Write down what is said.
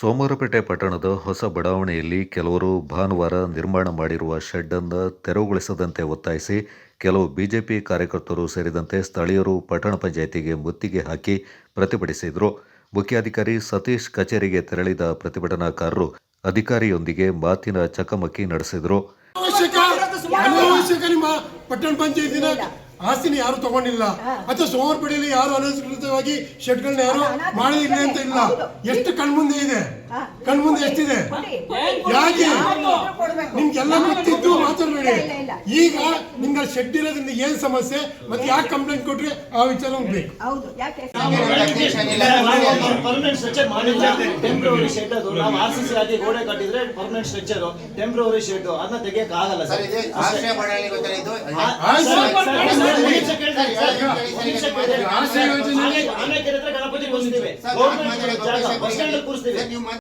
ಸೋಮವಾರಪೇಟೆ ಪಟ್ಟಣದ ಹೊಸ ಬಡಾವಣೆಯಲ್ಲಿ ಕೆಲವರು ಭಾನುವಾರ ನಿರ್ಮಾಣ ಮಾಡಿರುವ ಶೆಡ್ ಅನ್ನು ತೆರವುಗೊಳಿಸದಂತೆ ಒತ್ತಾಯಿಸಿ ಕೆಲವು ಬಿಜೆಪಿ ಕಾರ್ಯಕರ್ತರು ಸೇರಿದಂತೆ ಸ್ಥಳೀಯರು ಪಟ್ಟಣ ಪಂಚಾಯಿತಿಗೆ ಮುತ್ತಿಗೆ ಹಾಕಿ ಪ್ರತಿಭಟಿಸಿದರು. ಮುಖ್ಯಾಧಿಕಾರಿ ಸತೀಶ್ ಕಚೇರಿಗೆ ತೆರಳಿದ ಪ್ರತಿಭಟನಾಕಾರರು ಅಧಿಕಾರಿಯೊಂದಿಗೆ ಮಾತಿನ ಚಕಮಕಿ ನಡೆಸಿದರು. ಆಸ್ತಿನ ಯಾರು ತಗೊಂಡಿಲ್ಲ? ಅಥವಾ ಸೋಮವಾರಪೇಟೆಯಲ್ಲಿ ಯಾರು ಅನಧಿಕೃತವಾಗಿ ಶೆಡ್ಗಳನ್ನ ಯಾರು ಮಾಡಿಲ್ಲ ಅಂತ ಇಲ್ಲ. ಎಷ್ಟು ಕಣ್ಮುಂದೆ ಇದೆ? ಕಣ್ಮುಂದೆ ಎಷ್ಟಿದೆ? ಯಾಕೆ? ನಿಮ್ಗೆಲ್ಲ ಗೊತ್ತಿದ್ದು ಮಾತಾಡಬೇಡಿ ಈಗ ನಿಮ್ಗೆ ಶೆಡ್ ಇರೋದ್ರಿಂದ ಏನ್ ಸಮಸ್ಯೆ? ಮತ್ತೆ ಯಾಕೆ ಕಂಪ್ಲೇಂಟ್ ಕೊಟ್ರಿ ಆ ವಿಚಾರ ಹೋಗ್ಬೇಕು? ಹೌದು ಯಾಕೆ? ಪರ್ಮನೆಂಟ್ ಸ್ಟ್ರಕ್ಚರ್ ಮಾಡಿಲ್ಲ ಟೆಂಪ್ರವರಿ ಶೆಡ್ ಅದು ನಾವು ಆರ್ ಸಿ ಸಿ ಆಗಿ ಗೋಡೆ ಕಟ್ಟಿದ್ರೆ ಪರ್ಮನೆಂಟ್ ಸ್ಟ್ರಕ್ಚರ್ ಟೆಂಪ್ರವರಿ ಶೆಡ್ ಅದನ್ನ ತೆಗಿಯಕ್ ಆಗಲ್ಲ ಸರ್ ಇದೆ ಆಶ್ರಯ ಗೊತ್ತಾ ಇದು? ಗಣಪತಿ ಕೂರಿಸ್ತೀವಿ. ಸರ್, ಗೌರ್ಮೆಂಟ್ ಜಾಗ ಸರ್, ಬಸ್ ಸ್ಟ್ಯಾಂಡ್ ಕೂರಿಸ್ತೀವಿ. ನೀವು ಮಾತಾಡಿ.